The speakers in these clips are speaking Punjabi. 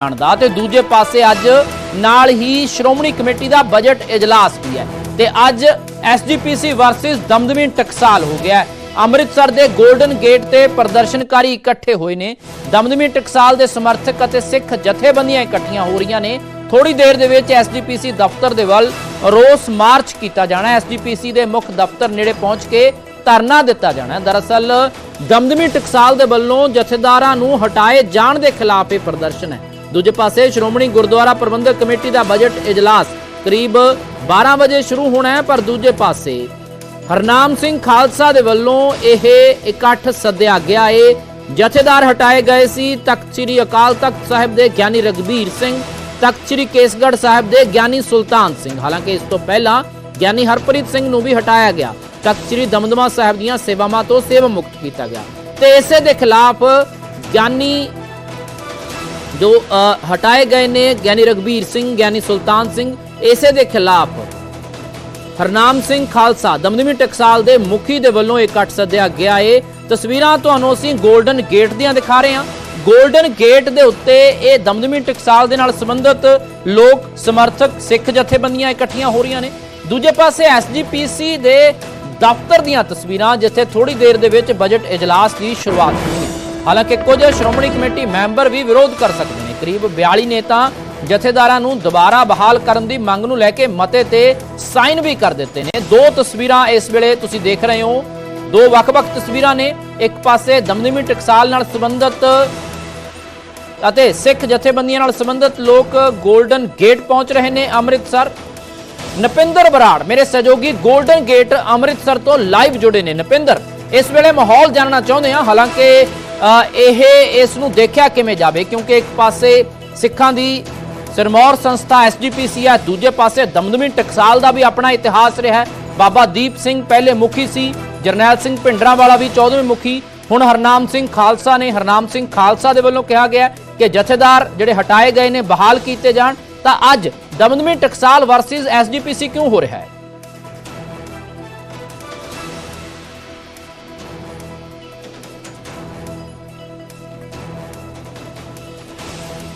ਜਾਣ ਦਾ ਤੇ ਦੂਜੇ ਪਾਸੇ ਅੱਜ ਨਾਲ ਹੀ ਸ਼੍ਰੋਮਣੀ ਕਮੇਟੀ ਦਾ ਬਜਟ ਇਜਲਾਸ ਵੀ ਹੈ ਤੇ ਅੱਜ ਐਸਜੀਪੀਸੀ ਵਰਸਸ ਦਮਦਮੀ ਟਕਸਾਲ ਹੋ ਗਿਆ ਅੰਮ੍ਰਿਤਸਰ ਦੇ 골ਡਨ ਗੇਟ ਤੇ ਪ੍ਰਦਰਸ਼ਨਕਾਰੀ ਇਕੱਠੇ ਹੋਏ ਨੇ। ਦਮਦਮੀ ਟਕਸਾਲ ਦੇ ਸਮਰਥਕ ਅਤੇ ਸਿੱਖ ਜਥੇਬੰਦੀਆਂ ਇਕੱਠੀਆਂ ਹੋ ਰਹੀਆਂ ਨੇ। ਥੋੜੀ ਦੇਰ ਦੇ ਵਿੱਚ ਐਸਜੀਪੀਸੀ ਦਫ਼ਤਰ ਦੇ ਵੱਲ ਰੋਸ ਮਾਰਚ ਕੀਤਾ ਜਾਣਾ ਐਸਜੀਪੀਸੀ ਦੇ ਮੁੱਖ ਦਫ਼ਤਰ ਨੇੜੇ ਪਹੁੰਚ ਕੇ ਧਰਨਾ ਦਿੱਤਾ ਜਾਣਾ ਦਰਅਸਲ ਦਮਦਮੀ ਟਕਸਾਲ ਦੇ ਵੱਲੋਂ ਜਥੇਦਾਰਾਂ ਨੂੰ ਹਟਾਏ ਜਾਣ ਦੇ ਖਿਲਾਫ ਇਹ ਪ੍ਰਦਰਸ਼ਨ ਹੈ। ਦੂਜੇ ਪਾਸੇ ਸ਼੍ਰੋਮਣੀ ਗੁਰਦੁਆਰਾ ਪ੍ਰਬੰਧਕ ਕਮੇਟੀ ਦਾ ਬਜਟ ਇਜਲਾਸ ਕਰੀਬ 12 ਵਜੇ ਸ਼ੁਰੂ ਹੋਣਾ ਹੈ, ਪਰ ਦੂਜੇ ਪਾਸੇ ਹਰਨਾਮ ਸਿੰਘ ਖਾਲਸਾ ਦੇ ਵੱਲੋਂ ਇਹ ਇਕੱਠ ਸੱਦਿਆ ਗਿਆ ਏ। ਜਥੇਦਾਰ ਹਟਾਏ ਗਏ ਸੀ ਤਖਤ ਸ੍ਰੀ ਅਕਾਲ ਤਖਤ ਸਾਹਿਬ ਦੇ ਗਿਆਨੀ ਰਗਬੀਰ ਸਿੰਘ, ਤਖਤ ਸ੍ਰੀ ਕੇਸਗੜ੍ਹ ਸਾਹਿਬ ਦੇ ਗਿਆਨੀ ਸੁਲਤਾਨ ਸਿੰਘ। ਹਾਲਾਂਕਿ ਇਸ ਤੋਂ ਪਹਿਲਾਂ ਗਿਆਨੀ ਹਰਪ੍ਰੀਤ ਸਿੰਘ ਨੂੰ ਵੀ ਹਟਾਇਆ ਗਿਆ। ਤਖਤ ਸ੍ਰੀ ਦਮਦਮਾ ਸਾਹਿਬ ਦੀਆਂ ਸੇਵਾਵਾਂ ਤੋਂ ਸੇਵਾ ਮੁਕਤ ਕੀਤਾ ਗਿਆ। ਤੇ ਇਸੇ ਦੇ ਖਿਲਾਫ ਗਿਆਨੀ ਜੋ ਅ, ਹਟਾਏ ਗਏ ਨੇ ਗਿਆਨੀ ਰਗਬੀਰ ਸਿੰਘ ਗਿਆਨੀ ਸੁਲਤਾਨ ਸਿੰਘ ਇਸੇ ਦੇ ਖਿਲਾਫ। ਹਰਨਾਮ ਸਿੰਘ ਖਾਲਸਾ ਦਮਦਮੀ ਟਕਸਾਲ ਦੇ ਮੁਖੀ ਦੇ ਵੱਲੋਂ ਇਕੱਠ ਸੱਦਿਆ ਗਿਆ ਏ। ਤਸਵੀਰਾਂ ਤੁਹਾਨੂੰ ਅਸੀਂ 골ਡਨ ਗੇਟ ਦੀਆਂ ਦਿਖਾ ਰਹੇ ਹਾਂ। 골ਡਨ ਗੇਟ ਦੇ ਉੱਤੇ ਇਹ ਦਮਦਮੀ ਟਕਸਾਲ ਦੇ ਨਾਲ ਸੰਬੰਧਿਤ ਲੋਕ ਸਮਰਥਕ ਸਿੱਖ ਜਥੇਬੰਦੀਆਂ ਇਕੱਠੀਆਂ ਹੋ ਰਹੀਆਂ ਨੇ। ਦੂਜੇ ਪਾਸੇ ਐਸਜੀਪੀਸੀ ਦੇ ਦਫ਼ਤਰ ਦੀਆਂ ਤਸਵੀਰਾਂ ਜਿੱਥੇ ਥੋੜੀ ਦੇਰ ਦੇ ਵਿੱਚ ਬਜਟ ਇਜਲਾਸ ਦੀ ਸ਼ੁਰੂਆਤ ਹੋਣੀ ਹਾਲਾਂਕਿ ਕੁਝ ਸ਼੍ਰੋਮਣੀ ਕਮੇਟੀ ਮੈਂਬਰ ਵੀ ਵਿਰੋਧ ਕਰ ਸਕਦੇ ਨੇ। ਕਰੀਬ 42 ਨੇਤਾ ਜਥੇਦਾਰਾਂ ਨੂੰ ਦੁਬਾਰਾ ਬਹਾਲ ਕਰਨ ਦੀ ਮੰਗ ਨੂੰ ਲੈ ਕੇ ਮਤੇ ਤੇ ਸਾਈਨ ਵੀ ਕਰ ਦਿੱਤੇ ਨੇ। ਦੋ ਤਸਵੀਰਾਂ ਇਸ ਵੇਲੇ ਤੁਸੀਂ ਦੇਖ ਰਹੇ ਹੋ। ਦੋ ਵੱਖ-ਵੱਖ ਤਸਵੀਰਾਂ ਨੇ। ਇੱਕ ਪਾਸੇ ਦਮਦਮੀ ਟਕਸਾਲ ਨਾਲ ਸੰਬੰਧਿਤ ਅਤੇ ਸਿੱਖ ਜਥੇਬੰਦੀਆਂ ਨਾਲ ਸੰਬੰਧਿਤ ਲੋਕ 골ਡਨ ਗੇਟ ਪਹੁੰਚ ਰਹੇ ਨੇ ਅੰਮ੍ਰਿਤਸਰ। ਨਪਿੰਦਰ ਬਰਾੜ, ਮੇਰੇ ਸਹਿਯੋਗੀ 골ਡਨ ਗੇਟ ਅੰਮ੍ਰਿਤਸਰ ਤੋਂ ਲਾਈਵ ਜੁੜੇ ਨੇ। ਨਪਿੰਦਰ, ਇਸ ਵੇਲੇ ਮਾਹੌਲ ਜਾਣਨਾ ਚਾਹੁੰਦੇ ਹਾਂ ਹਾਲਾਂਕਿ ਇਹ, ਇਸ ਨੂੰ ਦੇਖਿਆ ਕਿਵੇਂ ਜਾਵੇ? ਕਿਉਂਕਿ ਇੱਕ ਪਾਸੇ ਸਿੱਖਾਂ ਦੀ ਸਿਰਮੌਰ ਸੰਸਥਾ ਐਸਜੀਪੀਸੀ ਹੈ, ਦੂਜੇ ਪਾਸੇ ਦਮਦਮੀ ਟਕਸਾਲ ਦਾ ਵੀ ਆਪਣਾ ਇਤਿਹਾਸ ਰਿਹਾ ਬਾਬਾ ਦੀਪ ਸਿੰਘ ਪਹਿਲੇ ਮੁਖੀ ਸੀ, ਜਰਨੈਲ ਸਿੰਘ ਭਿੰਡਰਾਂ ਵਾਲਾ ਵੀ 14ਵੇਂ ਮੁਖੀ। ਹੁਣ ਹਰਨਾਮ ਸਿੰਘ ਖਾਲਸਾ ਨੇ, ਹਰਨਾਮ ਸਿੰਘ ਖਾਲਸਾ ਦੇ ਵੱਲੋਂ ਕਿਹਾ ਗਿਆ ਕਿ ਜਥੇਦਾਰ ਜਿਹੜੇ ਹਟਾਏ ਗਏ ਨੇ, ਬਹਾਲ ਕੀਤੇ ਜਾਣ। ਤਾਂ ਅੱਜ ਦਮਦਮੀ ਟਕਸਾਲ ਵਰਸਸ ਐਸਜੀਪੀਸੀ ਕਿਉਂ ਹੋ ਰਿਹਾ ਹੈ?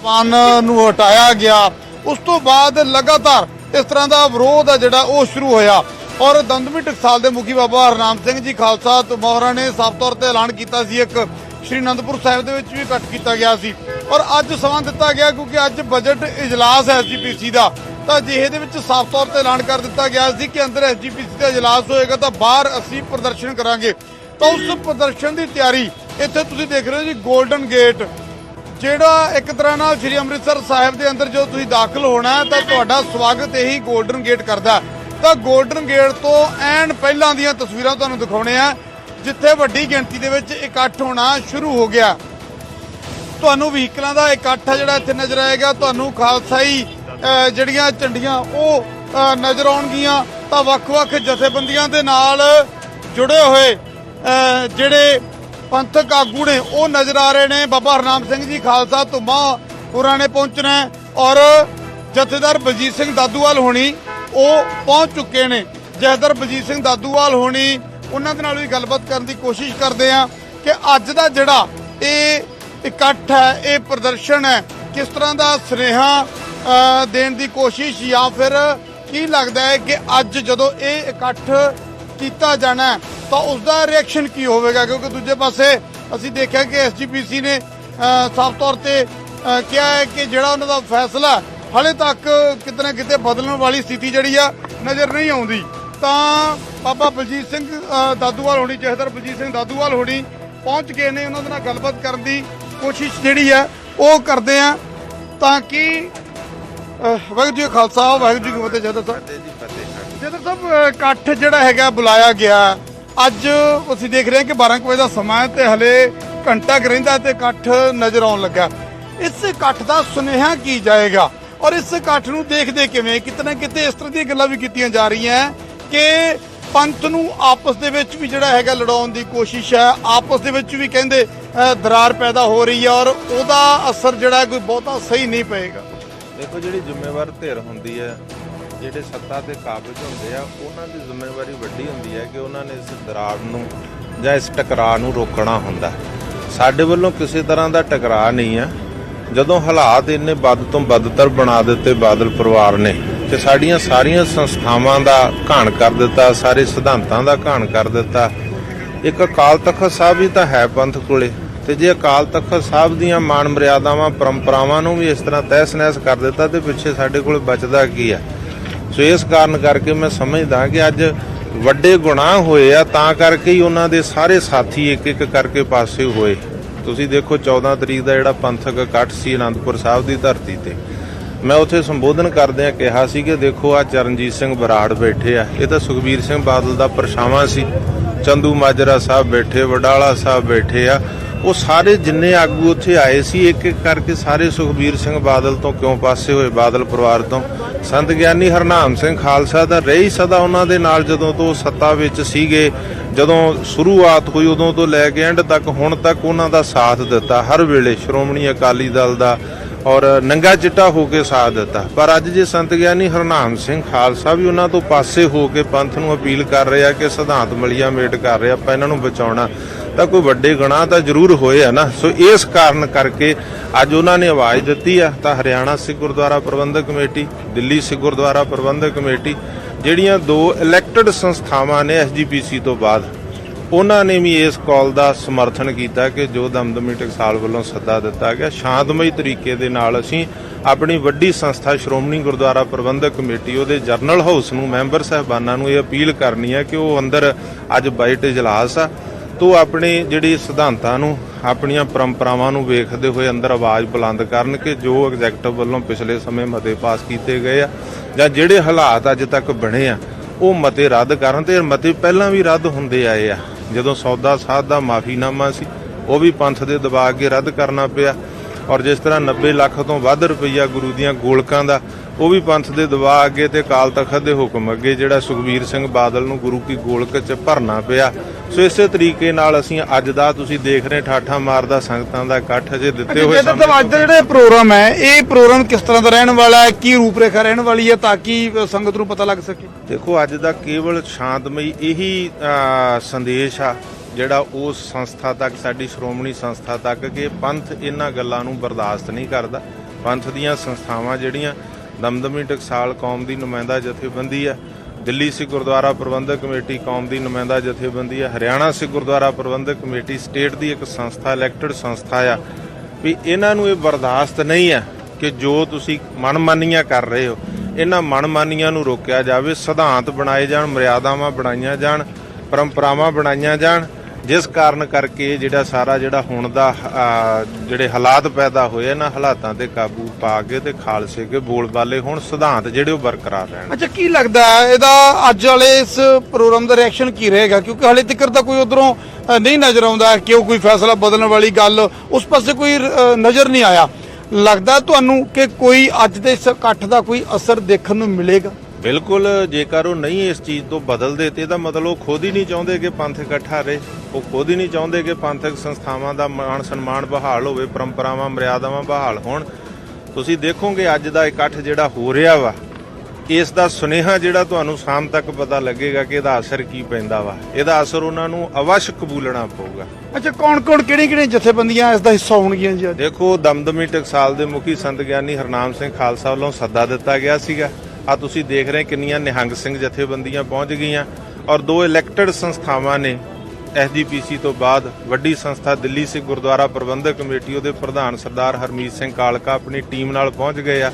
ਪਾਨ ਨੂੰ ਹਟਾਇਆ ਗਿਆ। ਉਸ ਤੋਂ ਬਾਅਦ ਲਗਾਤਾਰ ਇਸ ਤਰ੍ਹਾਂ ਦਾ ਵਿਰੋਧ ਹੈ ਜਿਹੜਾ ਉਹ ਸ਼ੁਰੂ ਹੋਇਆ। ਔਰ ਦੰਦਮੀ ਟਕਸਾਲ ਦੇ ਮੁਖੀ ਬਾਬਾ ਹਰਨਾਮ ਸਿੰਘ ਜੀ ਖਾਲਸਾ ਤੁਮੋਹਰਾ ਨੇ ਸਾਫ਼ ਤੌਰ ਤੇ ਐਲਾਨ ਕੀਤਾ ਸੀ। ਇੱਕ ਸ਼੍ਰੀ ਅਨੰਦਪੁਰ ਸਾਹਿਬ ਦੇ ਵਿੱਚ ਵੀ ਇਕੱਠ ਕੀਤਾ ਗਿਆ ਸੀ। ਔਰ ਅੱਜ ਸਮਾਂ ਦਿੱਤਾ ਗਿਆ ਕਿਉਂਕਿ ਅੱਜ ਬਜਟ ਇਜਲਾਸ ਹੈ ਐਸਜੀਪੀਸੀ ਦਾ। ਤਾਂ ਜਿਹੇ ਦੇ ਵਿੱਚ ਸਾਫ਼ ਤੌਰ ਤੇ ਐਲਾਨ ਕਰ ਦਿੱਤਾ ਗਿਆ ਸੀ ਕਿ ਅੰਦਰ ਐਸਜੀਪੀਸੀ ਦਾ ਇਜਲਾਸ ਹੋਏਗਾ ਤਾਂ ਬਾਹਰ ਅਸੀਂ ਪ੍ਰਦਰਸ਼ਨ ਕਰਾਂਗੇ। ਤਾਂ ਉਸ ਪ੍ਰਦਰਸ਼ਨ ਦੀ ਤਿਆਰੀ ਇੱਥੇ ਤੁਸੀਂ ਦੇਖ ਰਹੇ ਹੋ ਜੀ 골ਡਨ ਗੇਟ ਜਿਹੜਾ ਇੱਕ ਤਰ੍ਹਾਂ ਨਾਲ ਸ੍ਰੀ ਅੰਮ੍ਰਿਤਸਰ ਸਾਹਿਬ ਦੇ ਅੰਦਰ ਜਦੋਂ ਤੁਸੀਂ ਦਾਖਲ ਹੋਣਾ ਤਾਂ ਤੁਹਾਡਾ ਸਵਾਗਤ ਇਹੀ 골ਡਨ ਗੇਟ ਕਰਦਾ ਤਾਂ 골ਡਨ ਗੇਟ ਤੋਂ ਐਨ ਪਹਿਲਾਂ ਦੀਆਂ ਤਸਵੀਰਾਂ ਤੁਹਾਨੂੰ ਦਿਖਾਉਣੇ ਆ, ਜਿੱਥੇ ਵੱਡੀ ਗਿਣਤੀ ਦੇ ਵਿੱਚ ਇਕੱਠ ਹੋਣਾ ਸ਼ੁਰੂ ਹੋ ਗਿਆ। ਤੁਹਾਨੂੰ ਵਹੀਕਲਾਂ ਦਾ ਇਕੱਠ ਹੈ ਜਿਹੜਾ ਇੱਥੇ ਨਜ਼ਰ ਆਏਗਾ। ਤੁਹਾਨੂੰ ਖਾਲਸਾਈ ਜਿਹੜੀਆਂ ਝੰਡੀਆਂ ਉਹ ਨਜ਼ਰ ਆਉਣਗੀਆਂ। ਤਾਂ ਵੱਖ-ਵੱਖ ਜਥੇਬੰਦੀਆਂ ਦੇ ਨਾਲ ਜੁੜੇ ਹੋਏ ਜਿਹੜੇ ਪੰਥਕ ਆਗੂ ਨੇ, ਉਹ ਨਜ਼ਰ ਆ ਰਹੇ ਨੇ। ਬਾਬਾ ਹਰਨਾਮ ਸਿੰਘ ਜੀ, ਖਾਲਸਾ ਧੁੰਮਾ ਹੋਰਾਂ ਨੇ ਪਹੁੰਚਣਾ ਔਰ ਜਥੇਦਾਰ ਬਲਜੀਤ ਸਿੰਘ ਦਾਦੂਵਾਲ ਹੋਣੀ, ਉਹ ਪਹੁੰਚ ਚੁੱਕੇ ਨੇ। ਜਥੇਦਾਰ ਬਲਜੀਤ ਸਿੰਘ ਦਾਦੂਵਾਲ ਹੋਣੀ, ਉਹਨਾਂ ਦੇ ਨਾਲ ਵੀ ਗੱਲਬਾਤ ਕਰਨ ਦੀ ਕੋਸ਼ਿਸ਼ ਕਰਦੇ ਆ ਕਿ ਅੱਜ ਦਾ ਜਿਹੜਾ ਇਹ ਇਕੱਠ ਹੈ, ਇਹ ਪ੍ਰਦਰਸ਼ਨ ਹੈ, ਕਿਸ ਤਰ੍ਹਾਂ ਦਾ ਸੁਨੇਹਾ ਦੇਣ ਦੀ ਕੋਸ਼ਿਸ਼ ਜਾਂ ਫਿਰ ਕੀ ਲੱਗਦਾ ਹੈ ਕਿ ਅੱਜ ਜਦੋਂ ਇਹ ਇਕੱਠ ਕੀਤਾ ਜਾਣਾ ਤਾਂ ਉਸ ਦਾ ਰਿਐਕਸ਼ਨ ਕੀ ਹੋਵੇਗਾ? ਕਿਉਂਕਿ ਦੂਜੇ ਪਾਸੇ ਅਸੀਂ ਦੇਖਿਆ ਕਿ ਐਸਜੀਪੀਸੀ ਨੇ ਸਾਫ਼ ਤੌਰ ਤੇ ਕਿਹਾ ਹੈ ਕਿ ਜਿਹੜਾ ਉਹਨਾਂ ਦਾ ਫੈਸਲਾ ਹਲੇ ਤੱਕ ਕਿਤੇ ਨਾ ਕਿਤੇ ਬਦਲਣ ਵਾਲੀ ਸਥਿਤੀ ਜਿਹੜੀ ਆ ਨਜ਼ਰ ਨਹੀਂ ਆਉਂਦੀ। ਤਾਂ ਬਾਬਾ ਬਲਜੀਤ ਸਿੰਘ ਦਾਦੂਵਾਲ ਹੋਣੀ ਜਹਦਰ ਬਲਜੀਤ ਸਿੰਘ ਦਾਦੂਵਾਲ ਹੋਣੀ ਪਹੁੰਚ ਗਏ ਨੇ ਉਹਨਾਂ ਦੇ ਨਾਲ ਗੱਲਬਾਤ ਕਰਨ ਦੀ ਕੋਸ਼ਿਸ਼ ਜਿਹੜੀ ਹੈ ਉਹ ਕਰਦੇ ਆ। ਤਾਂ ਕਿ ਵਾਹਿਗੁਰੂ ਜੀ ਖਾਲਸਾ ਵਾਹਿਗੁਰੂ ਜੀ ਕੀ ਫਤਿਹ ਜਹਦਰ ਸਾਹਿਬ। ਜਹਦਰ ਸਾਹਿਬ ਇਕੱਠ ਜਿਹੜਾ ਹੈਗਾ ਬੁਲਾਇਆ ਗਿਆ। ਅੱਜ ਅਸੀਂ ਦੇਖ ਰਹੇ ਹਾਂ ਕਿ 12 ਕੁ ਵਜੇ ਦਾ ਸਮਾਂ ਹੈ ਤੇ ਹਲੇ ਘੰਟਾ ਕੁ ਰਹਿੰਦਾ ਤੇ ਇਕੱਠ ਨਜ਼ਰ ਆਉਣ ਲੱਗਾ। ਇਸ ਇਕੱਠ ਦਾ ਸੁਨੇਹਾ ਕੀ ਜਾਏਗਾ? ਔਰ ਇਸ ਇਕੱਠ ਨੂੰ ਦੇਖਦੇ ਕਿਵੇਂ? ਕਿਤੇ ਨਾ ਕਿਤੇ ਇਸ ਤਰ੍ਹਾਂ ਦੀਆਂ ਗੱਲਾਂ ਵੀ ਕੀਤੀਆਂ ਜਾ ਰਹੀਆਂ ਕਿ ਪੰਥ ਨੂੰ ਆਪਸ ਦੇ ਵਿੱਚ ਵੀ ਜਿਹੜਾ ਹੈਗਾ ਲੜਾਉਣ ਦੀ ਕੋਸ਼ਿਸ਼ ਹੈ, ਆਪਸ ਦੇ ਵਿੱਚ ਵੀ ਕਹਿੰਦੇ ਦਰਾਰ ਪੈਦਾ ਹੋ ਰਹੀ ਹੈ ਔਰ ਉਹਦਾ ਅਸਰ ਜਿਹੜਾ ਕੋਈ ਬਹੁਤਾ ਸਹੀ ਨਹੀਂ ਪਏਗਾ। ਦੇਖੋ ਜਿਹੜੀ ਜ਼ਿੰਮੇਵਾਰ ਧਿਰ ਹੁੰਦੀ ਹੈ ਜਿਹੜੇ ਸੱਤਾ ਤੇ ਕਾਬਜ ਹੁੰਦੇ ਆ, ਉਹਨਾਂ ਦੀ ਜ਼ਿੰਮੇਵਾਰੀ ਵੱਡੀ ਹੁੰਦੀ ਹੈ ਕਿ ਉਹਨਾਂ ਨੇ ਇਸ ਦਰਾਰ ਨੂੰ ਜਾਂ ਇਸ ਟਕਰਾਅ ਨੂੰ ਰੋਕਣਾ ਹੁੰਦਾ ਸਾਡੇ ਵੱਲੋਂ ਕਿਸੇ ਤਰ੍ਹਾਂ ਦਾ ਟਕਰਾਅ ਨਹੀਂ ਹੈ। ਜਦੋਂ ਹਾਲਾਤ ਇੰਨੇ ਵੱਧ ਤੋਂ ਵੱਧਤਰ ਬਣਾ ਦਿੱਤੇ ਬਾਦਲ ਪਰਿਵਾਰ ਨੇ ਤੇ ਸਾਡੀਆਂ ਸਾਰੀਆਂ ਸੰਸਥਾਵਾਂ ਦਾ ਘਾਣ ਕਰ ਦਿੱਤਾ, ਸਾਰੇ ਸਿਧਾਂਤਾਂ ਦਾ ਘਾਣ ਕਰ ਦਿੱਤਾ, ਇੱਕ ਅਕਾਲ ਤਖਤ ਸਾਹਿਬ ਵੀ ਤਾਂ ਹੈ ਪੰਥ ਕੋਲੇ ਤੇ ਜੇ ਅਕਾਲ ਤਖਤ ਸਾਹਿਬ ਦੀਆਂ ਮਾਨ ਮਰਿਆਦਾਵਾਂ, ਪਰੰਪਰਾਵਾਂ ਨੂੰ ਵੀ ਇਸ ਤਰ੍ਹਾਂ ਤਹਿਸ ਨਹਿਸ ਕਰ ਦਿੱਤਾ ਤੇ ਪਿੱਛੇ ਸਾਡੇ ਕੋਲ ਬਚਦਾ ਕੀ ਆ ਸੋ ਇਸ ਕਾਰਨ ਕਰਕੇ ਮੈਂ ਸਮਝਦਾ ਕਿ ਅੱਜ ਵੱਡੇ ਗੁਨਾਹ ਹੋਏ ਆ, ਤਾਂ ਕਰਕੇ ਹੀ ਉਹਨਾਂ ਦੇ ਸਾਰੇ ਸਾਥੀ ਇੱਕ ਇੱਕ ਕਰਕੇ ਪਾਸੇ ਹੋਏ। ਤੁਸੀਂ ਦੇਖੋ 14 ਤਰੀਕ ਦਾ ਜਿਹੜਾ ਪੰਥਕ ਇਕੱਠ ਸੀ ਅਨੰਦਪੁਰ ਸਾਹਿਬ ਦੀ ਧਰਤੀ ਤੇ। ਮੈਂ ਉੱਥੇ ਸੰਬੋਧਨ ਕਰਦਿਆਂ ਕਿਹਾ ਸੀ ਕਿ ਦੇਖੋ ਆ ਚਰਨਜੀਤ ਸਿੰਘ ਬਰਾੜ ਬੈਠੇ ਆ। ਇਹ ਤਾਂ ਸੁਖਬੀਰ ਸਿੰਘ ਬਾਦਲ ਦਾ ਪਰਛਾਵਾਂ ਸੀ। ਚੰਦੂ ਮਾਜਰਾ ਸਾਹਿਬ ਬੈਠੇ, ਵਡਾਲਾ ਸਾਹਿਬ ਬੈਠੇ ਆ। ਉਹ ਸਾਰੇ ਜਿੰਨੇ ਆਗੂ ਉੱਥੇ ਆਏ ਸੀ, ਇੱਕ ਇੱਕ ਕਰਕੇ ਸਾਰੇ ਸੁਖਬੀਰ ਸਿੰਘ ਬਾਦਲ ਤੋਂ ਕਿਉਂ ਪਾਸੇ ਹੋਏ? ਬਾਦਲ ਪਰਿਵਾਰ ਤੋਂ। ਸੰਤ ਗਿਆਨੀ ਹਰਨਾਮ ਸਿੰਘ ਖਾਲਸਾ ਤਾਂ ਰਹੀ ਸਦਾ ਉਹਨਾਂ ਦੇ ਨਾਲ ਜਦੋਂ ਤੋਂ ਸੱਤਾ ਵਿੱਚ ਸੀਗੇ, ਜਦੋਂ ਸ਼ੁਰੂਆਤ ਹੋਈ ਉਦੋਂ ਤੋਂ ਲੈ ਕੇ ਐਂਡ ਤੱਕ, ਹੁਣ ਤੱਕ ਉਹਨਾਂ ਦਾ ਸਾਥ ਦਿੱਤਾ। ਹਰ ਵੇਲੇ ਸ਼੍ਰੋਮਣੀ ਅਕਾਲੀ ਦਲ ਦਾ ਔਰ ਨੰਗਾ ਚਿੱਟਾ ਹੋ ਕੇ ਸਾਥ ਦਿੱਤਾ। ਪਰ ਅੱਜ ਜੇ ਸੰਤ ਗਿਆਨੀ ਹਰਨਾਮ ਸਿੰਘ ਖਾਲਸਾ ਵੀ ਉਹਨਾਂ ਤੋਂ ਪਾਸੇ ਹੋ ਕੇ ਪੰਥ ਨੂੰ ਅਪੀਲ ਕਰ ਰਿਹਾ ਕਿ ਸਿਧਾਂਤ ਮਲੀਆ ਮੇਟ ਕਰ ਰਿਹਾ, ਆਪਾਂ ਇਹਨਾਂ ਨੂੰ ਬਚਾਉਣਾ। ਤਾਂ ਕੋਈ ਵੱਡੇ ਗੁਨਾਹ ਤਾਂ ਜ਼ਰੂਰ ਹੋਏ ਆ ਨਾ। ਸੋ ਇਸ ਕਾਰਨ ਕਰਕੇ ਅੱਜ ਉਹਨਾਂ ਨੇ ਆਵਾਜ਼ ਦਿੱਤੀ ਆ, ਤਾਂ ਹਰਿਆਣਾ ਸਿੱਖ ਗੁਰਦੁਆਰਾ ਪ੍ਰਬੰਧਕ ਕਮੇਟੀ, ਦਿੱਲੀ ਸਿੱਖ ਗੁਰਦੁਆਰਾ ਪ੍ਰਬੰਧਕ ਕਮੇਟੀ, ਜਿਹੜੀਆਂ ਦੋ ਇਲੈਕਟਡ ਸੰਸਥਾਵਾਂ ਨੇ ਐਸਜੀਪੀਸੀ ਤੋਂ ਬਾਅਦ, ਉਹਨਾਂ ਨੇ ਵੀ ਇਸ ਕਾਲ ਦਾ ਸਮਰਥਨ ਕੀਤਾ ਕਿ ਜੋ ਦਮਦਮੀ ਟਕਸਾਲ ਵੱਲੋਂ ਸੱਦਾ ਦਿੱਤਾ ਗਿਆ, ਸ਼ਾਂਤਮਈ ਤਰੀਕੇ ਦੇ ਨਾਲ ਅਸੀਂ ਆਪਣੀ ਵੱਡੀ ਸੰਸਥਾ ਸ਼੍ਰੋਮਣੀ ਗੁਰਦੁਆਰਾ ਪ੍ਰਬੰਧਕ ਕਮੇਟੀ, ਉਹਦੇ ਜਰਨਲ ਹਾਊਸ ਨੂੰ, ਮੈਂਬਰ ਸਹਿਬਾਨਾਂ ਨੂੰ ਇਹ ਅਪੀਲ ਕਰਨੀ ਹੈ ਕਿ ਉਹ ਅੰਦਰ ਅੱਜ ਬਾਈਟ ਇਜਲਾਸ ਆ। ਤੋਂ ਆਪਣੇ ਜਿਹੜੀ ਸਿਧਾਂਤਾਂ ਨੂੰ, ਆਪਣੀਆਂ ਪਰੰਪਰਾਵਾਂ ਨੂੰ ਵੇਖਦੇ ਹੋਏ ਅੰਦਰ ਆਵਾਜ਼ ਬੁਲੰਦ ਕਰਨ ਕਿ ਜੋ ਐਗਜ਼ੈਕਟਿਵ ਵੱਲੋਂ ਪਿਛਲੇ ਸਮੇਂ ਮਤੇ ਪਾਸ ਕੀਤੇ ਗਏ ਆ ਜਾਂ ਜਿਹੜੇ ਹਾਲਾਤ ਅੱਜ ਤੱਕ ਬਣੇ ਆ, ਉਹ ਮਤੇ ਰੱਦ ਕਰਨ ਤੇ ਮਤੇ ਪਹਿਲਾਂ ਵੀ ਰੱਦ ਹੁੰਦੇ ਆਏ ਆ। ਜਦੋਂ ਸੌਦਾ ਸਾਧ ਦਾ ਮਾਫੀਨਾਮਾ ਸੀ, ਉਹ ਵੀ ਪੰਥ ਦੇ ਦਬਾਅ ਅੱਗੇ ਰੱਦ ਕਰਨਾ ਪਿਆ ਔਰ ਜਿਸ ਤਰ੍ਹਾਂ 90 ਲੱਖ ਤੋਂ ਵੱਧ ਰੁਪਈਆ ਗੁਰੂ ਦੀਆਂ ਗੋਲਕਾਂ ਦਾ ਉਹ ਵੀ ਪੰਥ ਦੇ ਦਬਾਅ ਅੱਗੇ ਤੇ ਅਕਾਲ ਤਖਤ ਦੇ ਹੁਕਮ ਅੱਗੇ ਜਿਹੜਾ ਸੁਖਬੀਰ ਸਿੰਘ ਬਾਦਲ ਨੂੰ ਗੁਰੂ ਕੀ ਗੋਲਕ 'ਚ ਭਰਨਾ ਪਿਆ। ਸੋ ਇਸੇ ਤਰੀਕੇ ਨਾਲ ਅਸੀਂ ਅੱਜ ਦਾ ਤੁਸੀਂ ਦੇਖ ਰਹੇ ਠਾਠਾ ਮਾਰਦਾ ਸੰਗਤਾਂ ਦਾ ਇਕੱਠ ਅਜੇ ਦਿੱਤੇ ਹੋਏ ਜੇ ਤਾਂ ਅੱਜ ਦਾ ਜਿਹੜਾ ਪ੍ਰੋਗਰਾਮ ਹੈ ਇਹ ਪ੍ਰੋਗਰਾਮ ਕਿਸ ਤਰ੍ਹਾਂ ਦਾ ਰਹਿਣ ਵਾਲਾ ਹੈ ਕੀ ਰੂਪਰੇਖਾ ਰਹਿਣ ਵਾਲੀ ਹੈ ਤਾਂ ਕਿ ਸੰਗਤ ਨੂੰ ਪਤਾ ਲੱਗ ਸਕੇ? ਦੇਖੋ ਅੱਜ ਦਾ ਕੇਵਲ ਸ਼ਾਂਤਮਈ ਇਹੀ ਸੰਦੇਸ਼ ਆ ਜਿਹੜਾ ਉਸ ਸੰਸਥਾ ਤੱਕ ਸਾਡੀ ਸ਼੍ਰੋਮਣੀ ਸੰਸਥਾ ਤੱਕ ਕਿ ਪੰਥ ਇਹਨਾਂ ਗੱਲਾਂ ਨੂੰ ਬਰਦਾਸ਼ਤ ਨਹੀਂ ਕਰਦਾ। ਪੰਥ ਦੀਆਂ ਸੰਸਥਾਵਾਂ ਜਿਹੜੀਆਂ ਦਮਦਮੀ ਟਕਸਾਲ ਕੌਮ ਦੀ ਨੁਮਾਇੰਦਾ ਜਥੇਬੰਦੀ ਹੈ ਦਿੱਲੀ ਸਿੱਖ ਗੁਰਦੁਆਰਾ ਪ੍ਰਬੰਧਕ ਕਮੇਟੀ ਕੌਮ ਦੀ ਨੁਮਾਇੰਦਾ ਜਥੇਬੰਦੀ ਹੈ ਹਰਿਆਣਾ ਸਿੱਖ ਗੁਰਦੁਆਰਾ ਪ੍ਰਬੰਧਕ ਕਮੇਟੀ ਸਟੇਟ ਦੀ ਇੱਕ ਸੰਸਥਾ, ਇਲੈਕਟਿਡ ਸੰਸਥਾ ਆ। ਵੀ ਇਹਨਾਂ ਨੂੰ ਇਹ ਬਰਦਾਸ਼ਤ ਨਹੀਂ ਹੈ ਕਿ ਜੋ ਤੁਸੀਂ ਮਨਮਾਨੀਆਂ ਕਰ ਰਹੇ ਹੋ। ਇਹਨਾਂ ਮਨਮਾਨੀਆਂ ਨੂੰ ਰੋਕਿਆ ਜਾਵੇ, ਸਿਧਾਂਤ ਬਣਾਏ ਜਾਣ, ਮਰਿਆਦਾਵਾਂ ਬਣਾਈਆਂ ਜਾਣ, ਪਰੰਪਰਾਵਾਂ ਬਣਾਈਆਂ ਜਾਣ। ਜਿਸ ਕਾਰਨ ਕਰਕੇ ਜਿਹੜਾ ਸਾਰਾ ਜਿਹੜਾ ਹੁਣ ਦਾ ਜਿਹੜੇ ਹਾਲਾਤ ਪੈਦਾ ਹੋਏ ਇਹਨਾਂ ਹਾਲਾਤਾਂ ਤੇ ਕਾਬੂ ਪਾ ਕੇ ਤੇ ਖਾਲਸੇ ਕੇ ਬੋਲ ਬਾਲੇ ਹੁਣ, ਸਿਧਾਂਤ ਜਿਹੜੇ ਉਹ ਬਰਕਰਾਰ ਰਹਿਣ। ਅੱਛਾ, ਕੀ ਲੱਗਦਾ ਇਹਦਾ ਅੱਜ ਵਾਲੇ ਇਸ ਪ੍ਰੋਗਰਾਮ ਦਾ ਰਿਐਕਸ਼ਨ ਕੀ ਰਹੇਗਾ? ਕਿਉਂਕਿ ਹਲੇ ਤੱਕ ਤਾਂ ਕੋਈ ਉਧਰੋਂ ਨਹੀਂ ਨਜ਼ਰ ਆਉਂਦਾ ਕਿ ਉਹ ਕੋਈ ਫੈਸਲਾ ਬਦਲਣ ਵਾਲੀ ਗੱਲ, ਉਸ ਪਾਸੇ ਕੋਈ ਨਜ਼ਰ ਨਹੀਂ ਆਇਆ। ਲੱਗਦਾ ਤੁਹਾਨੂੰ ਕਿ ਕੋਈ ਅੱਜ ਦੇ ਇਸ ਇਕੱਠ ਦਾ ਕੋਈ ਅਸਰ ਦੇਖਣ ਨੂੰ ਮਿਲੇਗਾ? ਬਿਲਕੁਲ ਜੇਕਰ ਉਹ ਨਹੀਂ ਇਸ ਚੀਜ਼ ਤੋਂ ਬਦਲਦੇ ਤੇ ਇਹਦਾ ਮਤਲਬ ਉਹ ਖੁਦ ਹੀ ਨਹੀਂ ਚਾਹੁੰਦੇ ਕਿ ਪੰਥ ਇਕੱਠਾ ਰਹੇ। ਉਹ ਖੁਦ ਹੀ ਨਹੀਂ ਚਾਹੁੰਦੇ ਕਿ ਪੰਥਕ ਸੰਸਥਾਵਾਂ ਦਾ ਮਾਣ ਸਨਮਾਨ ਬਹਾਲ ਹੋਵੇ ਪਰੰਪਰਾਵਾਂ ਮਰਿਆਦਾਵਾਂ ਬਹਾਲ ਹੋਣ। ਤੁਸੀਂ ਦੇਖੋਗੇ ਅੱਜ ਦਾ ਇਕੱਠ ਜਿਹੜਾ ਹੋ ਰਿਹਾ ਵਾ ਇਸ ਦਾ ਸੁਨੇਹਾ ਜਿਹੜਾ ਤੁਹਾਨੂੰ ਸ਼ਾਮ ਤੱਕ ਪਤਾ ਲੱਗੇਗਾ ਕਿ ਇਹਦਾ ਅਸਰ ਕੀ ਪੈਂਦਾ ਵਾ। ਇਹਦਾ ਅਸਰ ਉਹਨਾਂ ਨੂੰ ਅਵਸ਼ ਕਬੂਲਣਾ ਪਊਗਾ। ਅੱਛਾ ਕੌਣ ਕੌਣ ਕਿਹੜੀ ਕਿਹੜੀ ਜਥੇਬੰਦੀਆਂ ਇਸ ਦਾ ਹਿੱਸਾ ਹੋਣਗੀਆਂ ਜੀ ਦੇਖੋ ਦਮਦਮੀ ਟਕਸਾਲ ਦੇ ਮੁਖੀ ਸੰਤ ਗਿਆਨੀ ਹਰਨਾਮ ਸਿੰਘ ਖਾਲਸਾ ਵੱਲੋਂ ਸੱਦਾ ਦਿੱਤਾ ਗਿਆ ਸੀਗਾ। ਆ ਤੁਸੀਂ ਦੇਖ ਰਹੇ ਕਿੰਨੀਆਂ ਨਿਹੰਗ ਸਿੰਘ ਜਥੇਬੰਦੀਆਂ ਪਹੁੰਚ ਗਈਆਂ ਔਰ ਦੋ ਇਲੈਕਟਡ ਸੰਸਥਾਵਾਂ ਨੇ ਐਸਜੀਪੀਸੀ ਤੋਂ ਬਾਅਦ ਵੱਡੀ ਸੰਸਥਾ ਦਿੱਲੀ ਸਿੱਖ ਗੁਰਦੁਆਰਾ ਪ੍ਰਬੰਧਕ ਕਮੇਟੀ, ਉਹਦੇ ਪ੍ਰਧਾਨ ਸਰਦਾਰ ਹਰਮੀਤ ਸਿੰਘ ਕਾਲਕਾ ਆਪਣੀ ਟੀਮ ਨਾਲ ਪਹੁੰਚ ਗਏ ਆ।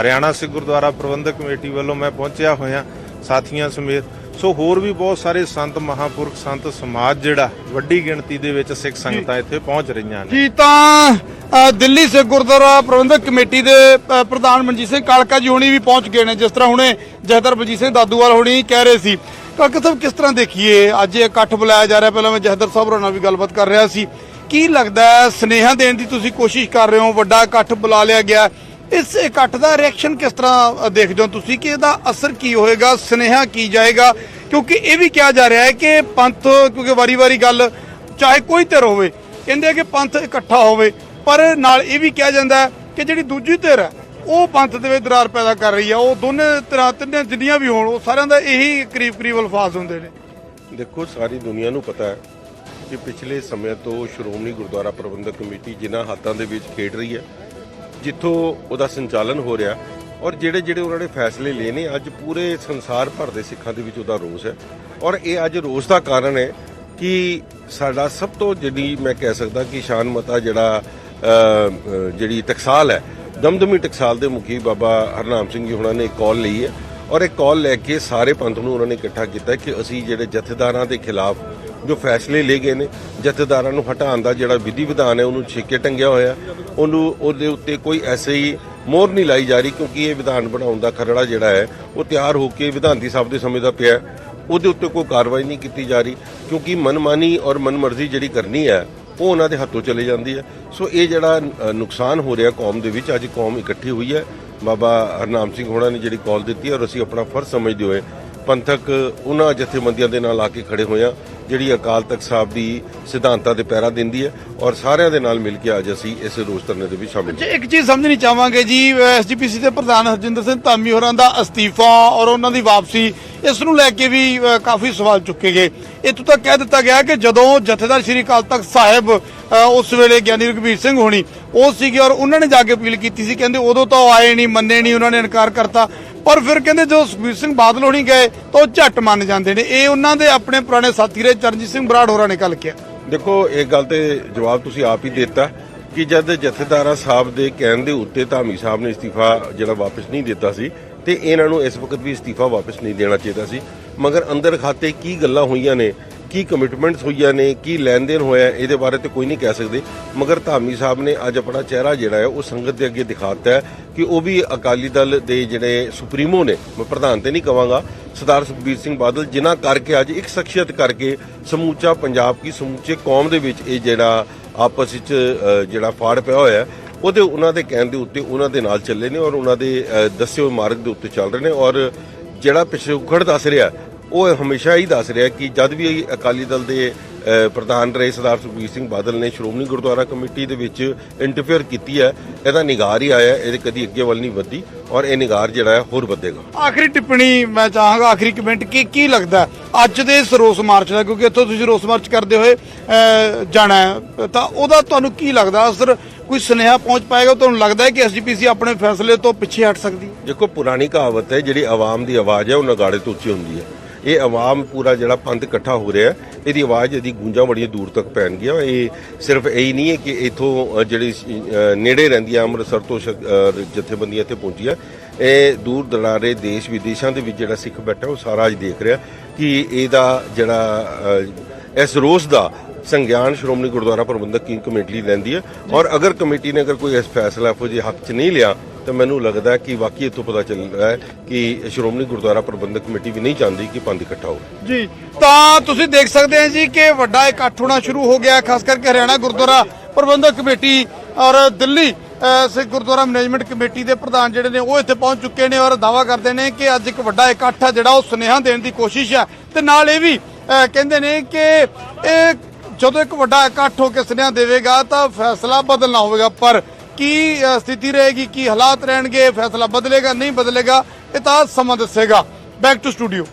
ਹਰਿਆਣਾ ਸਿੱਖ ਗੁਰਦੁਆਰਾ ਪ੍ਰਬੰਧਕ ਕਮੇਟੀ ਵੱਲੋਂ ਮੈਂ ਪਹੁੰਚਿਆ ਹੋਇਆ। ਸਾਥੀਆਂ ਸਮੇਤ ਸੋ ਹੋਰ ਵੀ ਬਹੁਤ ਸਾਰੇ ਸੰਤ ਮਹਾਪੁਰਖ ਸੰਤ ਸਮਾਜ ਜਿਹੜਾ ਵੱਡੀ ਗਿਣਤੀ ਦੇ ਵਿੱਚ ਸਿੱਖ ਸੰਗਤਾਂ ਇੱਥੇ ਪਹੁੰਚ ਰਹੀਆਂ ਨੇ। ਜੀ ਤਾਂ ਦਿੱਲੀ ਸਿੱਖ ਗੁਰਦੁਆਰਾ ਪ੍ਰਬੰਧਕ ਕਮੇਟੀ ਦੇ ਪ੍ਰਧਾਨ ਮਨਜੀਤ ਸਿੰਘ ਕਾਲਕਾ ਜੀ ਹੁਣੀ ਵੀ ਪਹੁੰਚ ਗਏ ਨੇ ਜਿਸ ਤਰ੍ਹਾਂ ਹੁਣੇ ਜਹਦਰ ਮਨਜੀਤ ਸਿੰਘ ਦਾਦੂਵਾਲ ਹੁਣੀ ਕਹਿ ਰਹੇ ਸੀ। ਕਾਲਕਾ ਸਾਹਿਬ ਕਿਸ ਤਰ੍ਹਾਂ ਦੇਖੀਏ? ਅੱਜ ਇਹ ਇਕੱਠ ਬੁਲਾਇਆ ਜਾ ਰਿਹਾ ਪਹਿਲਾਂ ਮੈਂ ਜਹਦਰ ਸਾਹਿਬ ਹੋਰਾਂ ਨਾਲ ਵੀ ਗੱਲਬਾਤ ਕਰ ਰਿਹਾ ਸੀ। ਕੀ ਲੱਗਦਾ ਹੈ ਸੁਨੇਹਾ ਦੇਣ ਦੀ ਤੁਸੀਂ ਕੋਸ਼ਿਸ਼ ਕਰ ਰਹੇ ਹੋ? ਵੱਡਾ ਇਕੱਠ ਬੁਲਾ ਲਿਆ ਗਿਆ। ਇਸ ਇਕੱਠ ਦਾ ਰਿਐਕਸ਼ਨ ਕਿਸ ਤਰ੍ਹਾਂ ਦੇਖਦੇ ਹੋ ਤੁਸੀਂ ਕਿ ਇਹਦਾ ਅਸਰ ਕੀ ਹੋਏਗਾ, ਸੁਨੇਹਾ ਕੀ ਜਾਏਗਾ? ਕਿਉਂਕਿ ਇਹ ਵੀ ਕਿਹਾ ਜਾ ਰਿਹਾ ਹੈ ਕਿ ਪੰਥ, ਕਿਉਂਕਿ ਵਾਰੀ-ਵਾਰੀ ਗੱਲ ਚਾਹੇ ਕੋਈ ਧਿਰ ਹੋਵੇ, ਕਹਿੰਦੇ ਕਿ ਪੰਥ ਇਕੱਠਾ ਹੋਵੇ, ਪਰ ਨਾਲ ਇਹ ਵੀ ਕਿਹਾ ਜਾਂਦਾ ਹੈ ਕਿ ਜਿਹੜੀ ਦੂਜੀ ਧਿਰ ਹੈ, ਉਹ ਪੰਥ ਦੇ ਵਿੱਚ ਦਰਾਰ ਪੈਦਾ ਕਰ ਰਹੀ ਆ ਉਹ ਦੋਨੇ ਤਰ੍ਹਾਂ, ਤਿੰਨੇ ਜਿੰਨੀਆਂ ਵੀ ਹੋਣ, ਉਹ ਸਾਰਿਆਂ ਦਾ ਇਹੀ ਕਰੀਬ-ਕਰੀਬ ਅਲਫਾਜ਼ ਹੁੰਦੇ ਨੇ। ਦੇਖੋ, ਸਾਰੀ ਦੁਨੀਆ ਨੂੰ ਪਤਾ ਹੈ ਕਿ ਪਿਛਲੇ ਸਮੇਂ ਤੋਂ ਸ਼੍ਰੋਮਣੀ ਗੁਰਦੁਆਰਾ ਪ੍ਰਬੰਧਕ ਕਮੇਟੀ ਜਿਨ੍ਹਾਂ ਹੱਥਾਂ ਦੇ ਵਿੱਚ ਖੇਡ ਰਹੀ ਹੈ ਜਿੱਥੋਂ ਉਹਦਾ ਸੰਚਾਲਨ ਹੋ ਰਿਹਾ ਔਰ ਜਿਹੜੇ ਜਿਹੜੇ ਉਹਨਾਂ ਨੇ ਫੈਸਲੇ ਲਏ ਨੇ ਅੱਜ ਪੂਰੇ ਸੰਸਾਰ ਭਰ ਦੇ ਸਿੱਖਾਂ ਦੇ ਵਿੱਚ ਉਹਦਾ ਰੋਸ ਹੈ। ਔਰ ਇਹ ਅੱਜ ਰੋਸ ਦਾ ਕਾਰਨ ਹੈ ਕਿ ਸਾਡਾ ਸਭ ਤੋਂ ਜਿਹੜੀ ਮੈਂ ਕਹਿ ਸਕਦਾ ਕਿ ਸ਼ਾਨ ਮਤਾ ਜਿਹੜਾ ਜਿਹੜੀ ਟਕਸਾਲ ਹੈ, ਦਮਦਮੀ ਟਕਸਾਲ ਦੇ ਮੁਖੀ ਬਾਬਾ ਹਰਨਾਮ ਸਿੰਘ ਜੀ ਹੁਣਾਂ ਨੇ ਇੱਕ ਕਾਲ ਲਈ ਹੈ। ਔਰ ਇਹ ਕਾਲ ਲੈ ਕੇ ਸਾਰੇ ਪੰਥ ਨੂੰ ਉਹਨਾਂ ਨੇ ਇਕੱਠਾ ਕੀਤਾ ਕਿ ਅਸੀਂ ਜਿਹੜੇ ਜਥੇਦਾਰਾਂ ਦੇ ਖਿਲਾਫ ਜੋ ਫੈਸਲੇ ਲਏ ਗਏ ਨੇ, ਜਥੇਦਾਰਾਂ ਨੂੰ ਹਟਾਉਣ ਦਾ ਜਿਹੜਾ ਵਿਧੀ ਵਿਧਾਨ ਹੈ, ਉਹਨੂੰ ਛੇਕੇ ਟੰਗਿਆ ਹੋਇਆ ਉਹਨੂੰ, ਉਹਦੇ ਉੱਤੇ ਕੋਈ ਐਸੇ ਹੀ ਮੋਹਰ ਨਹੀਂ ਲਾਈ ਜਾ ਰਹੀ, ਕਿਉਂਕਿ ਇਹ ਵਿਧਾਨ ਬਣਾਉਣ ਦਾ ਖਰੜਾ ਜਿਹੜਾ ਹੈ, ਉਹ ਤਿਆਰ ਹੋ ਕੇ ਵਿਧਾਨਤੀ ਸਭਾ ਦੇ ਸਮੇਂ ਦਾ ਪਿਆ ਉਹਦੇ ਉੱਤੇ ਕੋਈ ਕਾਰਵਾਈ ਨਹੀਂ ਕੀਤੀ ਜਾ ਰਹੀ, ਕਿਉਂਕਿ ਮਨਮਾਨੀ ਔਰ ਮਨਮਰਜ਼ੀ ਜਿਹੜੀ ਕਰਨੀ ਹੈ, ਉਹ ਉਹਨਾਂ ਦੇ ਹੱਥੋਂ ਚਲੇ ਜਾਂਦੀ ਹੈ। ਸੋ ਇਹ ਜਿਹੜਾ ਨੁਕਸਾਨ ਹੋ ਰਿਹਾ ਕੌਮ ਦੇ ਵਿੱਚ, ਅੱਜ ਕੌਮ ਇਕੱਠੀ ਹੋਈ ਹੈ। ਬਾਬਾ ਹਰਨਾਮ ਸਿੰਘ ਹੋਣਾ ਨੇ ਜਿਹੜੀ ਕਾਲ ਦਿੱਤੀ ਹੈ ਔਰ ਅਸੀਂ ਆਪਣਾ ਫਰਜ਼ ਸਮਝਦੇ ਹੋਏ ਪੰਥਕ ਉਹਨਾਂ ਜਥੇਬੰਦੀਆਂ ਦੇ ਨਾਲ ਆ ਕੇ ਖੜੇ ਹੋਏ ਹਾਂ। ਜਿਹੜੀ ਅਕਾਲ ਤਖਤ ਸਾਹਿਬ ਦੀ ਸਿਧਾਂਤਾਂ ਦੇ ਪੈਰਾ ਦਿੰਦੀ ਹੈ ਔਰ ਸਾਰਿਆਂ ਦੇ ਨਾਲ ਮਿਲ ਕੇ ਅੱਜ ਅਸੀਂ ਇਸ ਰੋਸ ਧਰਨੇ ਦੇ ਵਿੱਚ ਸ਼ਾਮਿਲ ਇੱਕ ਚੀਜ਼ ਸਮਝਣੀ ਚਾਹਾਂਗੇ ਜੀ ਐਸਜੀਪੀਸੀ ਦੇ ਪ੍ਰਧਾਨ ਹਰਜਿੰਦਰ ਸਿੰਘ ਧਾਮੀ ਹੋਰਾਂ ਦਾ ਅਸਤੀਫਾ ਔਰ ਉਹਨਾਂ ਦੀ ਵਾਪਸੀ, ਇਸ ਨੂੰ ਲੈ ਕੇ ਵੀ ਕਾਫੀ ਸਵਾਲ ਚੁੱਕੇ ਗਏ। ਇੱਥੋਂ ਤੱਕ ਕਹਿ ਦਿੱਤਾ ਗਿਆ ਕਿ ਜਦੋਂ ਜਥੇਦਾਰ ਸ੍ਰੀ ਅਕਾਲ ਤਖਤ ਸਾਹਿਬ ਉਸ ਵੇਲੇ ਗਿਆਨੀ ਰਘਬੀਰ ਸਿੰਘ ਹੋਣੀ, ਉਹ ਸੀਗੇ ਔਰ ਉਹਨਾਂ ਨੇ ਜਾ ਕੇ ਅਪੀਲ ਕੀਤੀ ਸੀ, ਕਹਿੰਦੇ ਉਦੋਂ ਤਾਂ ਉਹ ਆਏ ਨਹੀਂ, ਮੰਨੇ ਨਹੀਂ, ਉਹਨਾਂ ਨੇ ਇਨਕਾਰ ਕਰਤਾ। ਪਰ ਫਿਰ ਕਹਿੰਦੇ ਜਦੋਂ ਸੁਖਬੀਰ ਸਿੰਘ ਬਾਦਲ ਹੋਣੀ ਗਏ ਤਾਂ ਉਹ ਝੱਟ ਮੰਨ ਜਾਂਦੇ ਨੇ। ਇਹ ਉਹਨਾਂ ਦੇ ਆਪਣੇ ਪੁਰਾਣੇ ਸਾਥੀ ਰਹੇ, ਚਰਨਜੀਤ ਸਿੰਘ ਬਰਾੜ ਹੋਰਾਂ ਨੇ ਕੱਲ ਕਿਹਾ। ਦੇਖੋ, ਇਹ ਗੱਲ ਤੇ ਜਵਾਬ ਤੁਸੀਂ ਆਪ ਹੀ ਦਿੱਤਾ ਕਿ ਜਦ ਜਥੇਦਾਰਾ ਸਾਹਿਬ ਦੇ ਕਹਿਣ ਦੇ ਉੱਤੇ ਧਾਮੀ ਸਾਹਿਬ ਨੇ ਅਸਤੀਫਾ ਜਿਹੜਾ ਵਾਪਸ ਨਹੀਂ ਦਿੱਤਾ ਸੀ ਤੇ ਇਹਨਾਂ ਨੂੰ ਇਸ ਵਕਤ ਵੀ ਅਸਤੀਫਾ ਵਾਪਸ ਨਹੀਂ ਦੇਣਾ ਚਾਹੀਦਾ ਸੀ। ਮਗਰ ਅੰਦਰ ਖਾਤੇ ਕੀ ਗੱਲਾਂ ਹੋਈਆਂ ਨੇ ਕੀ ਕਮਿਟਮੈਂਟਸ ਹੋਈਆਂ ਨੇ, ਕੀ ਲੈਣ ਦੇਣ ਹੋਇਆ ਇਹਦੇ ਬਾਰੇ ਤੇ ਕੋਈ ਨਹੀਂ ਕਹਿ ਸਕਦੇ। ਮਗਰ ਧਾਮੀ ਸਾਹਿਬ ਨੇ ਅੱਜ ਆਪਣਾ ਚਿਹਰਾ ਜਿਹੜਾ ਹੈ, ਉਹ ਸੰਗਤ ਦੇ ਅੱਗੇ ਦਿਖਾਤਾ ਹੈ ਕਿ ਉਹ ਵੀ ਅਕਾਲੀ ਦਲ ਦੇ ਜਿਹੜੇ ਸੁਪਰੀਮੋ ਨੇ, ਮੈਂ ਪ੍ਰਧਾਨ ਤੇ ਨਹੀਂ ਕਵਾਂਗਾ, ਸਰਦਾਰ ਸੁਖਬੀਰ ਸਿੰਘ ਬਾਦਲ, ਜਿਨ੍ਹਾਂ ਕਰਕੇ ਅੱਜ ਇੱਕ ਸ਼ਖਸੀਅਤ ਕਰਕੇ ਸਮੂਚਾ ਪੰਜਾਬ ਕੀ ਸਮੂਚੇ ਕੌਮ ਦੇ ਵਿੱਚ ਇਹ ਜਿਹੜਾ ਆਪਸ ਵਿੱਚ ਜਿਹੜਾ ਫਾੜ ਪਿਆ ਹੋਇਆ ਉਹਦੇ ਉਹਨਾਂ ਦੇ ਕਹਿਣ ਦੇ ਉੱਤੇ ਉਹਨਾਂ ਦੇ ਨਾਲ ਚੱਲੇ ਨੇ ਔਰ ਉਹਨਾਂ ਦੇ ਦੱਸੇ ਹੋਏ ਮਾਰਗ ਦੇ ਉੱਤੇ ਚੱਲ ਰਹੇ ਨੇ ਔਰ ਜਿਹੜਾ ਪਿਛੋਕੜ ਦੱਸ ਰਿਹਾ ਉਹ ਹਮੇਸ਼ਾ ਹੀ ਦੱਸ ਰਿਹਾ ਕਿ ਜਦ ਵੀ ਅਕਾਲੀ ਦਲ ਦੇ ਪ੍ਰਧਾਨ ਰਹੇ ਸਰਦਾਰ ਸੁਖਬੀਰ ਸਿੰਘ ਬਾਦਲ ਨੇ ਸ਼੍ਰੋਮਣੀ ਗੁਰਦੁਆਰਾ ਕਮੇਟੀ ਦੇ ਵਿੱਚ ਇੰਟਰਫੇਅਰ ਕੀਤੀ ਹੈ ਇਹਦਾ ਨਿਗਾਰ ਹੀ ਆਇਆ ਇਹਦੇ ਕਦੀ ਅੱਗੇ ਵੱਲ ਨਹੀਂ ਵਧੀ ਔਰ ਇਹ ਨਿਗਾਰ ਜਿਹੜਾ ਹੈ ਹੋਰ ਵਧੇਗਾ। ਆਖਰੀ ਟਿੱਪਣੀ ਮੈਂ ਚਾਹਾਂਗਾ ਆਖਰੀ ਕਮੈਂਟ ਕੀ ਕੀ ਲੱਗਦਾ ਅੱਜ ਦੇ ਇਸ ਰੋਸ ਮਾਰਚ ਦਾ ਕਿਉਂਕਿ ਇੱਥੋਂ ਤੁਸੀਂ ਰੋਸ ਮਾਰਚ ਕਰਦੇ ਹੋਏ ਜਾਣਾ ਤਾਂ ਉਹਦਾ ਤੁਹਾਨੂੰ ਕੀ ਲੱਗਦਾ ਅਸਰ ਕੋਈ ਸੁਨੇਹਾ ਪਹੁੰਚ ਪਾਏਗਾ? ਤੁਹਾਨੂੰ ਲੱਗਦਾ ਹੈ ਕਿ ਐਸਜੀਪੀਸੀ ਆਪਣੇ ਫੈਸਲੇ ਤੋਂ ਪਿੱਛੇ ਹਟ ਸਕਦੀ ਹੈ? ਦੇਖੋ ਪੁਰਾਣੀ ਕਹਾਵਤ ਹੈ ਜਿਹੜੀ ਆਵਾਮ ਦੀ ਆਵਾਜ਼ ਹੈ ਉਹ ਨਗਾੜੇ ਤੋਂ ਉੱਚੀ ਹੁੰਦੀ ਹੈ। ਇਹ ਆਵਾਮ ਪੂਰਾ ਜਿਹੜਾ ਪੰਥ ਇਕੱਠਾ ਹੋ ਰਿਹਾ ਇਹਦੀ ਆਵਾਜ਼, ਇਹਦੀ ਗੂੰਜਾਂ ਬੜੀਆਂ ਦੂਰ ਤੱਕ ਪੈਣਗੀਆਂ। ਇਹ ਸਿਰਫ ਇਹੀ ਨਹੀਂ ਹੈ ਕਿ ਇਥੋਂ ਜਿਹੜੀ ਨੇੜੇ ਰਹਿੰਦੀਆਂ ਅੰਮ੍ਰਿਤਸਰ ਤੋਂ ਸ਼- ਜਥੇਬੰਦੀਆਂ ਇੱਥੇ ਪਹੁੰਚੀਆਂ ਇਹ ਦੂਰ ਦਰਾਰੇ ਦੇਸ਼ ਵਿਦੇਸ਼ਾਂ ਦੇ ਵਿੱਚ ਜਿਹੜਾ ਸਿੱਖ ਬੈਠਾ, ਉਹ ਸਾਰਾ ਅੱਜ ਦੇਖ ਰਿਹਾ ਕਿ ਇਹਦਾ ਜਿਹੜਾ ਇਸ ਰੋਸ ਦਾ ਸੰਗਿਆਨ ਸ਼੍ਰੋਮਣੀ ਗੁਰਦੁਆਰਾ ਪ੍ਰਬੰਧਕ ਕੀ ਕਮੇਟੀ ਲੈਂਦੀ ਹੈ। ਔਰ ਅਗਰ ਕਮੇਟੀ ਨੇ ਅਗਰ ਕੋਈ ਇਸ ਫੈਸਲਾ ਇਹੋ ਜਿਹੇ ਹੱਕ 'ਚ ਨਹੀਂ ਲਿਆ ਤਾਂ ਮੈਨੂੰ ਲੱਗਦਾ ਕਿ ਵਾਕਈ ਇੱਥੋਂ ਪਤਾ ਚੱਲ ਰਿਹਾ ਹੈ ਕਿ ਸ਼੍ਰੋਮਣੀ ਗੁਰਦੁਆਰਾ ਪ੍ਰਬੰਧਕ ਕਮੇਟੀ ਵੀ ਨਹੀਂ ਚਾਹੁੰਦੀ ਕਿ ਪੰਥ ਇਕੱਠਾ ਹੋਵੇ। ਜੀ, ਤਾਂ ਤੁਸੀਂ ਦੇਖ ਸਕਦੇ ਹੋ ਜੀ ਕਿ ਵੱਡਾ ਇਕੱਠ ਹੋਣਾ ਸ਼ੁਰੂ ਹੋ ਗਿਆ, ਖਾਸ ਕਰਕੇ ਹਰਿਆਣਾ ਗੁਰਦੁਆਰਾ ਪ੍ਰਬੰਧਕ ਕਮੇਟੀ ਔਰ ਦਿੱਲੀ ਸਿੱਖ ਗੁਰਦੁਆਰਾ ਮੈਨੇਜਮੈਂਟ ਕਮੇਟੀ ਦੇ ਪ੍ਰਧਾਨ ਜਿਹੜੇ ਨੇ ਉਹ ਇੱਥੇ ਪਹੁੰਚ ਚੁੱਕੇ ਨੇ ਔਰ ਦਾਵਾ ਕਰਦੇ ਨੇ ਕਿ ਅੱਜ ਇੱਕ ਵੱਡਾ ਇਕੱਠ ਹੈ ਜਿਹੜਾ ਉਹ ਸੁਨੇਹਾ ਦੇਣ ਦੀ ਕੋਸ਼ਿਸ਼ ਹੈ ਤੇ ਨਾਲ ਇਹ ਵੀ ਕਹਿੰਦੇ ਨੇ ਕਿ ਇਹ ਜਦੋਂ ਇੱਕ ਵੱਡਾ ਇਕੱਠ ਹੋ ਕੇ ਸੁਨੇਹਾ ਦੇਵੇਗਾ ਤਾਂ ਫੈਸਲਾ ਬਦਲਣਾ ਹੋਵੇਗਾ, ਪਰ ਕੀ ਸਥਿਤੀ ਰਹੇਗੀ, ਕੀ ਹਾਲਾਤ ਰਹਿਣਗੇ ਫੈਸਲਾ ਬਦਲੇਗਾ, ਨਹੀਂ ਬਦਲੇਗਾ, ਇਹ ਤਾਂ ਸਮਾਂ ਦੱਸੇਗਾ। ਬੈਕ ਟੂ ਸਟੂਡੀਓ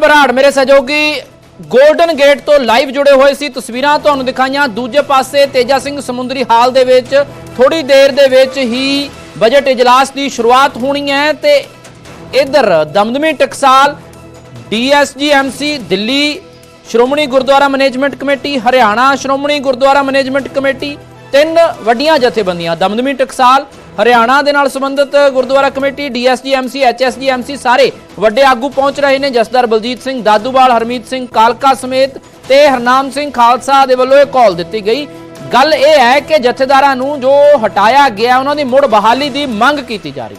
ਬਰਾੜ, ਮੇਰੇ ਸਹਿਯੋਗੀ ਗੋਲਡਨ ਗੇਟ ਤੋਂ ਲਾਈਵ ਜੁੜੇ ਹੋਏ ਸੀ। ਤਸਵੀਰਾਂ ਤੁਹਾਨੂੰ ਦਿਖਾਈਆਂ। ਦੂਜੇ ਪਾਸੇ ਤੇਜਾ ਸਿੰਘ ਸਮੁੰਦਰੀ ਹਾਲ ਦੇ ਵਿੱਚ ਥੋੜੀ ਦੇਰ ਦੇ ਵਿੱਚ ਹੀ ਬਜਟ ਇਜਲਾਸ ਦੀ ਸ਼ੁਰੂਆਤ ਹੋਣੀ ਹੈ ਤੇ ਇਧਰ Damdami Taksal DSGMC Delhi, Shiromani Gurdwara management committee, Haryana Shiromani Gurdwara management committee ਤਿੰਨ ਵੱਡੀਆਂ ਜਥੇਬੰਦੀਆਂ, ਦਮਦਮੀ ਟਕਸਾਲ, ਹਰਿਆਣਾ ਦੇ ਨਾਲ ਸੰਬੰਧਿਤ ਗੁਰਦੁਆਰਾ ਕਮੇਟੀ ਡੀਐਸਜੀਐਮਸੀ ਐਚਐਸਜੀਐਮਸੀ ਸਾਰੇ ਵੱਡੇ ਆਗੂ ਪਹੁੰਚ ਰਹੇ ਨੇ, ਜਸਦਾਰ ਬਲਜੀਤ ਸਿੰਘ ਦਾਦੂਵਾਲ, ਹਰਮੀਤ ਸਿੰਘ ਕਾਲਕਾ ਸਮੇਤ ਤੇ ਹਰਨਾਮ ਸਿੰਘ ਖਾਲਸਾ ਦੇ ਵੱਲੋਂ ਇਹ ਕਾਲ ਦਿੱਤੀ ਗਈ। ਗੱਲ ਇਹ ਹੈ ਕਿ ਜਥੇਦਾਰਾਂ ਨੂੰ ਜੋ ਹਟਾਇਆ ਗਿਆ, ਉਹਨਾਂ ਦੀ ਮੁੜ ਬਹਾਲੀ ਦੀ ਮੰਗ ਕੀਤੀ ਜਾ ਰਹੀ।